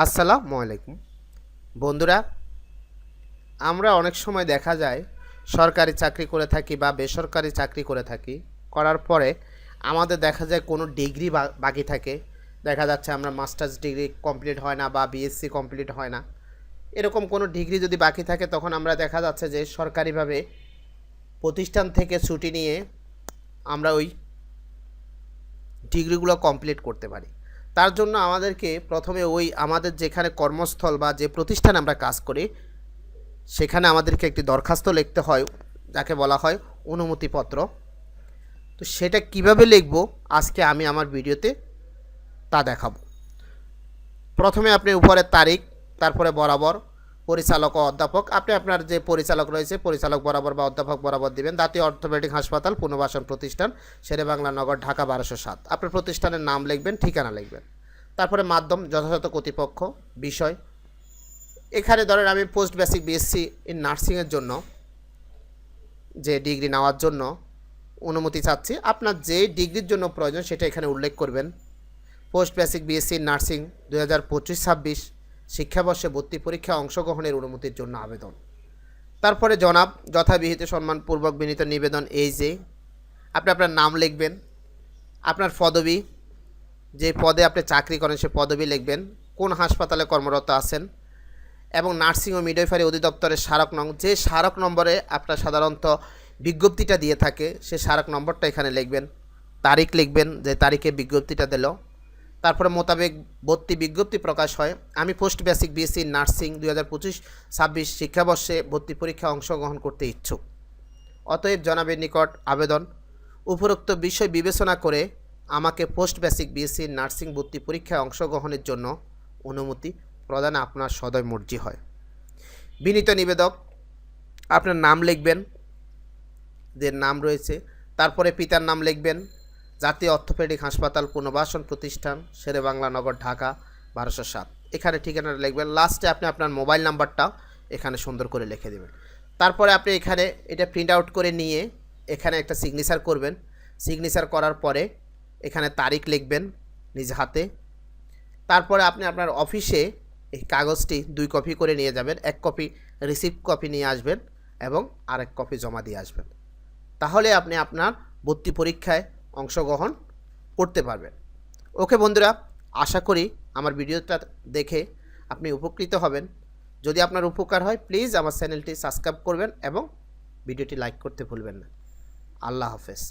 আসসালামু আলাইকুম। বন্ধুরা, আমরা অনেক সময় দেখা যায় সরকারি চাকরি করে থাকি বা বেসরকারি চাকরি করে থাকি, করার পরে আমাদের দেখা যায় কোনো ডিগ্রি বাকি থাকে। দেখা যাচ্ছে আমরা মাস্টার্স ডিগ্রি কমপ্লিট হয় না বা বিএসসি কমপ্লিট হয় না। এরকম কোনো ডিগ্রি যদি বাকি থাকে, তখন আমরা দেখা যাচ্ছে যে সরকারিভাবে প্রতিষ্ঠান থেকে ছুটি নিয়ে আমরা ওই ডিগ্রিগুলো কমপ্লিট করতে পারি। তার জন্য আমাদেরকে প্রথমে ওই আমাদের যেখানে কর্মস্থল বা যে প্রতিষ্ঠানে আমরা কাজ করি, সেখানে আমাদেরকে একটি দরখাস্ত লিখতে হয়, যাকে বলা হয় অনুমতিপত্র। তো সেটা কীভাবে লিখব, আজকে আমি আমার ভিডিওতে তা দেখাবো। প্রথমে আপনি উপরে তারিখ, তারপরে বরাবর পরিচালক ও অধ্যাপক। আপনি আপনার যে পরিচালক রয়েছে, পরিচালক বরাবর বা অধ্যাপক বরাবর দিবেন। জাতীয় অর্থোপেডিক হাসপাতাল, পুনর্বাসন প্রতিষ্ঠান শেরে বাংলা নগর, ঢাকা, বারোশো সাত। আপনার প্রতিষ্ঠানের নাম লিখবেন, ঠিকানা লিখবেন। তারপরে মাধ্যম, যথাযথ কর্তৃপক্ষ, বিষয়। এখানে ধরেন আমি পোস্ট বেসিক বিএসসি ইন নার্সিংয়ের জন্য, যে ডিগ্রি নেওয়ার জন্য অনুমতি চাচ্ছি। আপনার যে ডিগ্রির জন্য প্রয়োজন, সেটা এখানে উল্লেখ করবেন। পোস্ট বেসিক বিএসসি নার্সিং দু হাজার পঁচিশ ছাব্বিশ। শিক্ষাবর্ষে ভর্তি পরীক্ষা অংশগ্রহণের অনুমতির জন্য আবেদন। তারপরে জনাব, যথাবিহিত সম্মানপূর্বক বিনীত নিবেদন এই যে, আপনি আপনার নাম লিখবেন, আপনার পদবি, যে পদে আপনি চাকরি করেন সে পদবি লিখবেন, কোন হাসপাতালে কর্মরত আছেন, এবং নার্সিং ও মিডওয়াইফারি অধিদপ্তরের স্মারক নং, যে স্মারক নম্বরে আপনার সাধারণত বিজ্ঞপ্তিটা দিয়ে থাকে, সে স্মারক নম্বরটা এখানে লিখবেন, তারিখ লিখবেন, যে তারিখে বিজ্ঞপ্তিটা দিল তারপরে মোতাবেক ভর্তি বিজ্ঞপ্তি প্রকাশ হয়। আমি পোস্ট বেসিক বিএসসি নার্সিং দুই হাজার পঁচিশ, ছাব্বিশ শিক্ষাবর্ষে ভর্তি পরীক্ষা অংশগ্রহণ করতে ইচ্ছুক। অতএব জনাবের নিকট আবেদন। উপরোক্ত বিষয় বিবেচনা করে আমাকে পোস্ট বেসিক বিএসসি নার্সিং ভর্তি পরীক্ষায় অংশগ্রহণের জন্য অনুমতি প্রদান আপনার সদয় মর্জি হয়। বিনীত নিবেদক, আপনার নাম লিখবেন যে নাম রয়েছে, তারপরে পিতার নাম লিখবেন জাতীয় অর্থোপেডিক হাসপাতাল পুনর্বাসন প্রতিষ্ঠান শেরে বাংলা নগর ঢাকা, বারোশো সাত। এখানে ঠিকানাটা লিখবেন। লাস্টে আপনি আপনার মোবাইল নাম্বারটা এখানে সুন্দর করে লিখে দেবেন। তারপরে আপনি এখানে এটা প্রিন্ট আউট করে নিয়ে এখানে একটা সিগনেচার করবেন। সিগনেচার করার পরে এখানে তারিখ লিখবেন নিজ হাতে। তারপরে আপনি আপনার অফিসে এই কাগজটি দুই কপি করে নিয়ে যাবেন। এক কপি রিসিপ্ট কপি নিয়ে আসবেন এবং আরেক কপি জমা দিয়ে আসবেন। তাহলে আপনি আপনার ভর্তি পরীক্ষায় অংশগ্রহণ করতে পারবেন। ওকে বন্ধুরা, আশা করি আমার ভিডিওটা দেখে আপনি উপকৃত হবেন। যদি আপনার উপকার হয় প্লিজ আমার চ্যানেলটি সাবস্ক্রাইব করবেন এবং ভিডিওটি লাইক করতে ভুলবেন না। আল্লাহ হাফেজ।